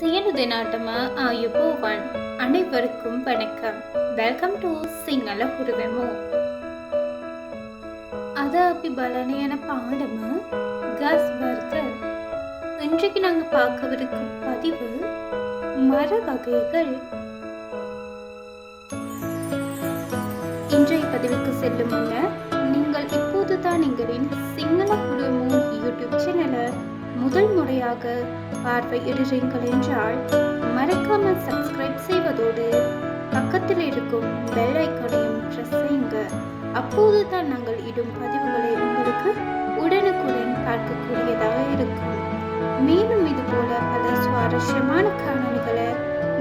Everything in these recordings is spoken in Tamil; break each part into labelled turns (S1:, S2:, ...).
S1: சுயனுதினாட்டமா ஆய போவான். அனைவருக்கும் வணக்கம். வெல்கம் டு சிங்கள உருவமோ. அத அப்படி பலனையான பாடம் கஸ் வர்க்கர் இன்றைக்கு நாங்கள் பார்க்கவிருக்கும் பதிவு மர வகைகள். இன்றைய பதிவுக்கு செல்லும் முன்னர் நீங்கள் இப்போதுதான் எங்களின் சிங்கள குழுமோ யூடியூப் சேனலை முதல் முறையாக பார்வையிடுறீர்கள் என்றால் மறக்காமல் சப்ஸ்கிரைப் செய்வதோடு பக்கத்தில் இருக்கும் பெல் ஐக்கனையும் ப்ரெஸ் செய்யுங்க. அப்போது தான் நாங்கள் இடும் பதிவுகளை உங்களுக்கு உடனுக்குடன் பார்க்கக்கூடியதாக இருக்கும். மேலும் இது போல பல சுவாரஸ்யமான காணொலிகளை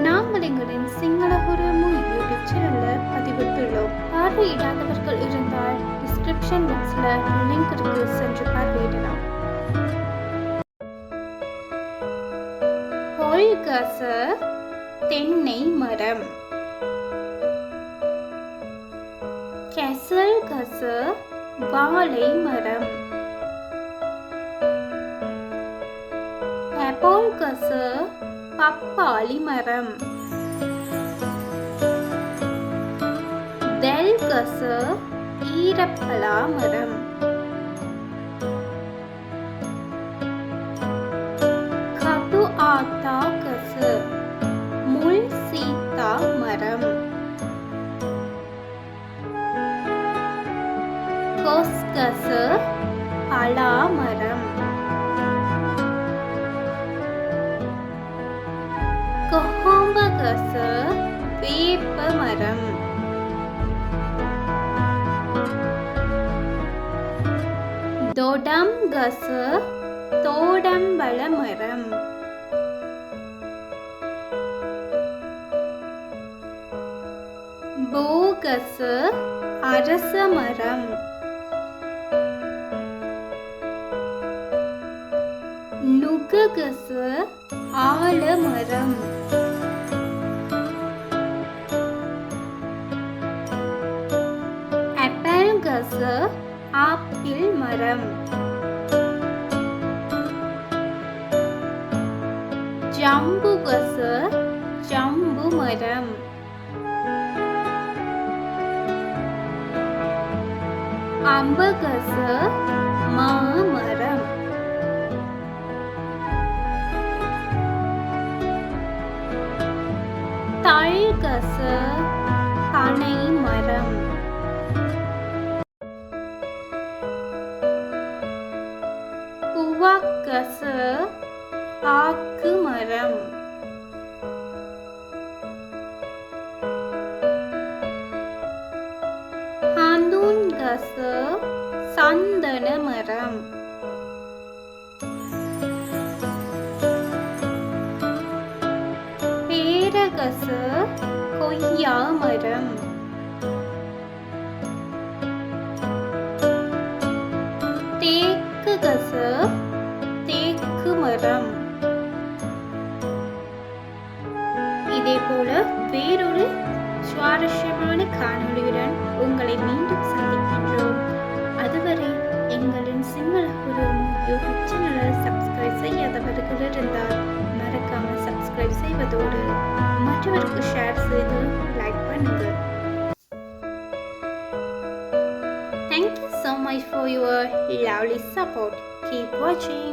S1: நாங்கள் எங்களின் சிங்கள குரமு யூடியூப் சேனலில் பதிவிட்டுள்ளோம். பார்வையிடாதவர்கள் இருந்தால் டிஸ்கிரிப்ஷன் பாக்ஸில் லிங்க் இருக்கு சென்று பார்வையிடலாம். பொல்கச தென்னை மரம். கெசல் கச வாழை மரம். பெப்போல் கச பப்பாளி மரம். தெல் கச ஈரப்பலா மரம். கது ஆத்தா கொஸ்கச பலா மரம் வேப்ப மரம் தொடம் கச தோடம்பல மரம் போகச அரச மரம் கசு ஆலமரம். அப்பல்கச ஆப்பிள் மரம். ஜம்புகசு ஜம்பு மரம். அம்பகச மாமரம். தழ்கச பனை மரம். புவக்கச ஆக்கு மரம். ஹந்துன்கச சந்தன மரம். பேரகச கொய்யா மரம் தேக்கு கச தேக்கு மரம் இதே போல வேறொரு சுவாரஸ்யமான காணொளியுடன் உங்களை மீண்டும் சந்திக்கின்றோம். அதுவரை எங்களின் சிங்கள குரும் யூடியூப் சேனலை சப்ஸ்கிரைப் செய்யாதவர்கள் இருந்தால் மறக்காமல் சப்ஸ்கிரைப் செய்வதோடு மற்றவருக்கு ஷேர் செய்து லைக் பண்ணுங்க Thank you so much for your lovely support. Keep watching.